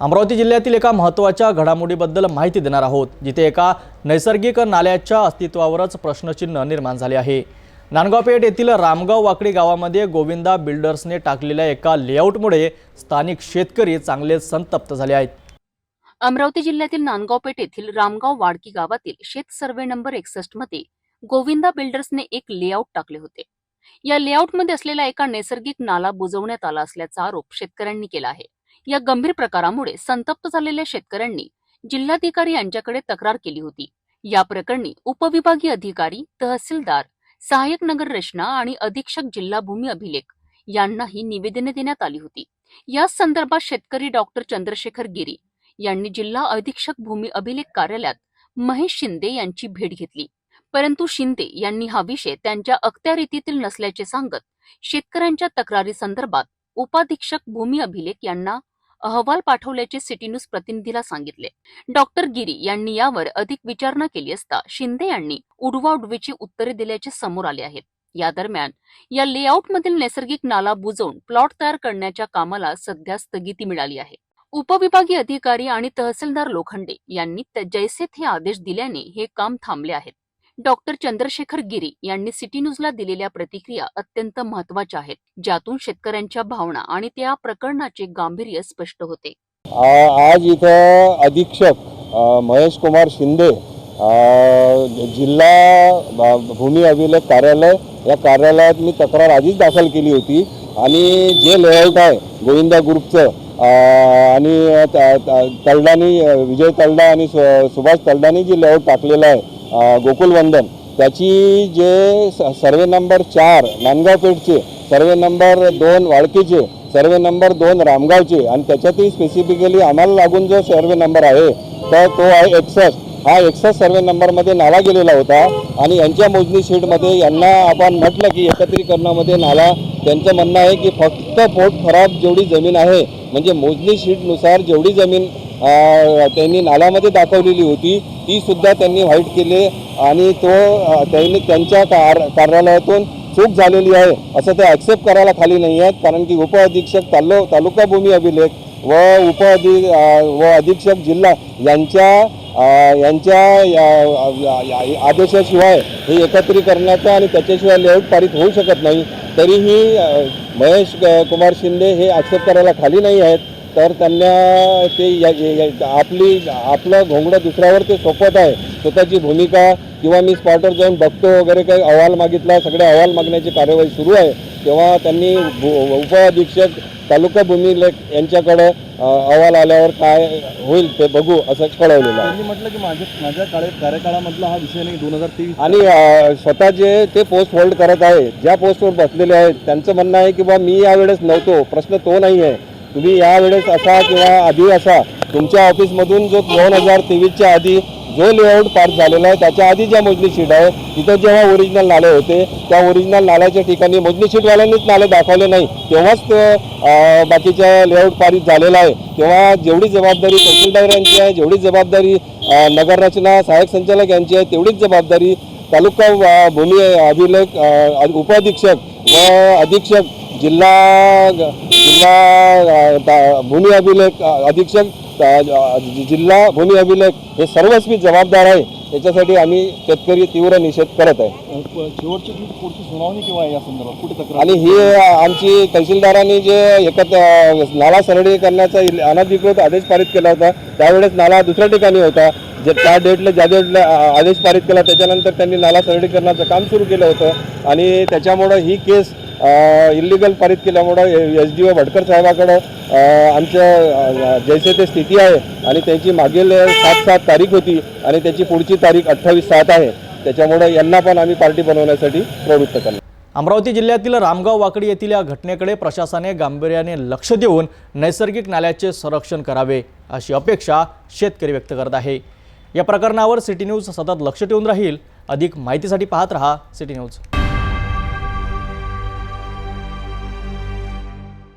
अमरावती जिल्ह्यातील एका महत्त्वाच्या घडामोडीबद्दल माहिती देणार आहोत जिथे एका नैसर्गिक नाल्याच्या अस्तित्वावरच प्रश्नचिन्ह निर्माण झाले आहे. नांदगावपेठ येथील रामगाव वाकडी गावामध्ये गोविंदा बिल्डर्सने टाकलेल्या एका लेआउटमुळे स्थानिक शेतकरी चांगले संतप्त झाले आहेत. अमरावती जिल्ह्यातील नांदगावपेठ येथील रामगाव वाडकी गावातील शेत सर्वे नंबर एकसष्टमध्ये गोविंदा बिल्डर्सने एक लेआउट टाकले होते. या लेआउटमध्ये असलेला एका नैसर्गिक नाला बुजवण्यात आला असल्याचा आरोप शेतकऱ्यांनी केला आहे. या गंभीर प्रकारामुळे संतप्त झालेल्या शेतकऱ्यांनी जिल्हाधिकारी यांच्याकडे तक्रार केली होती. या प्रकरणी उपविभागीय अधिकारी तहसीलदार सहाय्यक नगर रचना आणि अधीक्षक जिल्हा भूमी अभिलेख यांनाही निवेदने देण्यात आली होती. या संदर्भात शेतकरी डॉक्टर चंद्रशेखर गिरी यांनी जिल्हा अधीक्षक भूमी अभिलेख कार्यालयात महेश शिंदे यांची भेट घेतली. परंतु शिंदे यांनी हा विषय त्यांच्या अखत्यारीतील नसल्याचे सांगत शेतकऱ्यांच्या तक्रारी संदर्भात उपाधीक्षक भूमी अभिलेख यांना अहवाल पाठवल्याचे सिटी न्यूज प्रतिनिधीला सांगितले. डॉक्टर गिरी यांनी यावर अधिक विचारणा केली असता शिंदे यांनी उडवा उडवीची उत्तरे दिल्याचे समोर आले आहेत. या दरम्यान या लेआउटमधील नैसर्गिक नाला बुजवून प्लॉट तयार करण्याच्या कामाला सध्या स्थगिती मिळाली आहे. उपविभागीय अधिकारी आणि तहसीलदार लोखंडे यांनी जैसे थे आदेश दिल्याने हे काम थांबले आहेत. डॉक्टर चंद्रशेखर गिरी यांनी सिटी न्यूजला दिलेल्या प्रतिक्रिया अत्यंत महत्त्वाच्या आहेत ज्यातून शेतकऱ्यांच्या भावना आणि त्या प्रकरणाचे गांभीर्य स्पष्ट होते. आज इथं अधीक्षक महेश कुमार शिंदे जिल्हा भूमी अभिलेख कार्यालय या कार्यालयात मी तक्रार आधीच दाखल केली होती. आणि जे लेआउट आहे गोविंदा ग्रुपचं आणि तलडानी विजय तलडा आणि सुभाष तलडानी जे लेआउट टाकलेलं आहे गोकुलवंदन त्याची जे स- सर्वे नंबर चार नांदगाव पेठचे सर्वे नंबर दोन वाळकीचे सर्वे नंबर दोन रामगावचे आणि त्याच्यातही स्पेसिफिकली आम्हाला लागून जो सर्वे नंबर आहे तर तो आहे एकसष्ट. हा एकसष्ट सर्वे नंबरमध्ये नाला गेलेला होता आणि यांच्या मोजणी शीटमध्ये यांना आपण म्हटलं की एकत्रीकरणामध्ये नाला त्यांचं म्हणणं आहे की फक्त पोट खराब जेवढी जमीन आहे म्हणजे मोजणी शीटनुसार जेवढी जमीन त्यांनी नाल्यामध्ये दाखवलेली होती. ती सुद्धा त्यांनी व्हाईट केले आणि तो त्यांनी त्यांच्या कार कार्यालयातून चूक झालेली आहे असं ते ॲक्सेप्ट करायला खाली नाही आहेत. कारण की उपअधीक्षक तालु तालुका भूमी अभिलेख व उपअधि व अधीक्षक जिल्हा यांच्या यांच्या या- आदेशाशिवाय हे एकत्रीकरणाचं आणि त्याच्याशिवाय लेआउट पारित होऊ शकत नाही. तरीही महेश कुमार शिंदे हे ॲक्सेप्ट करायला खाली नाही आहेत. तर त्यांना ते या- आपली आपलं घोंगडं दुसऱ्यावर ते सोपत आहे. स्वतःची भूमिका किंवा मी स्पॉटवर जाऊन बघतो वगैरे काही अहवाल मागितला सगळे अहवाल मागण्याची कार्यवाही सुरू आहे. तेव्हा त्यांनी भू- उपअधीक्षक तालुका भूमी लेख यांच्याकडं अहवाल आल्यावर काय होईल ते बघू असं कळवलेलं आहे. म्हटलं की माझ्या माझ्या काळे कार्यकाळामधला हा विषय नाही दोन हजार तेवीस आणि स्वतः जे ते पोस्ट होल्ड करत आहे ज्या पोस्टवर बसलेले आहेत त्यांचं म्हणणं आहे की बा मी यावेळेस नव्हतो प्रश्न तो नाही आहे. तुम्ही यावेळेस असा किंवा आधी असा तुमच्या ऑफिसमधून जो दोन हजार तेवीसच्या आधी जो लेआउट पास झालेला आहे त्याच्या आधी ज्या मोजणी शीट आहे तिथं जेव्हा ओरिजिनल नाले होते त्या ओरिजिनल नाल्याच्या ठिकाणी मोजणी शीटवाल्यांनीच नाले दाखवले नाही. तेव्हाच तो बाकीच्या लेआउट पारित झालेला आहे. तेव्हा जेवढी जबाबदारी तहसीलदार यांची आहे जेवढी जबाबदारी नगररचना सहाय्यक संचालक यांची आहे तेवढीच जबाबदारी तालुका भूमी अभिलेख उपअधीक्षक उपाधीक्षक व अधीक्षक जिल्हा जिल्हा भूमी अभिलेख अधीक्षक जिल्हा भूमी अभिलेख हे सर्वस्वी जबाबदार आहे. याच्यासाठी आम्ही शेतकरी तीव्र निषेध करत आहे. शेवटची जी पुढची सुनावणी केव्हा आहे या संदर्भात कुठे तक्रार आणि ही आमची तहसीलदारांनी जे एकत नाला सरळी करण्याचा अनधिकृत आदेश पारित केला होता त्यावेळेस नाला दुसऱ्या ठिकाणी होता. जे त्या डेटला ज्या डेटला आदेश पारित केला त्याच्यानंतर त्यांनी नाला सरळीकरणाचं काम सुरू केलं होतं. आणि त्याच्यामुळं ही केस इलिगल पारित केल्यामुळं एस डी ओ भटकर साहेबाकडं आमच्या जैसे ते स्थिती आहे आणि त्यांची मागील सात सात तारीख होती आणि त्याची पुढची तारीख अठ्ठावीस सात आहे. त्याच्यामुळं यांना पण आम्ही पार्टी बनवण्यासाठी प्रवृत्त करणार. अमरावती जिल्ह्यातील रामगाव वाकडी येथील या घटनेकडे प्रशासनाने गांभीर्याने लक्ष देऊन नैसर्गिक नाल्याचे संरक्षण करावे अशी अपेक्षा शेतकरी व्यक्त करत आहे. या प्रकरणावर सिटी न्यूज सतत लक्ष ठेवून राहील. अधिक माहितीसाठी पाहत रहा सिटी न्यूज.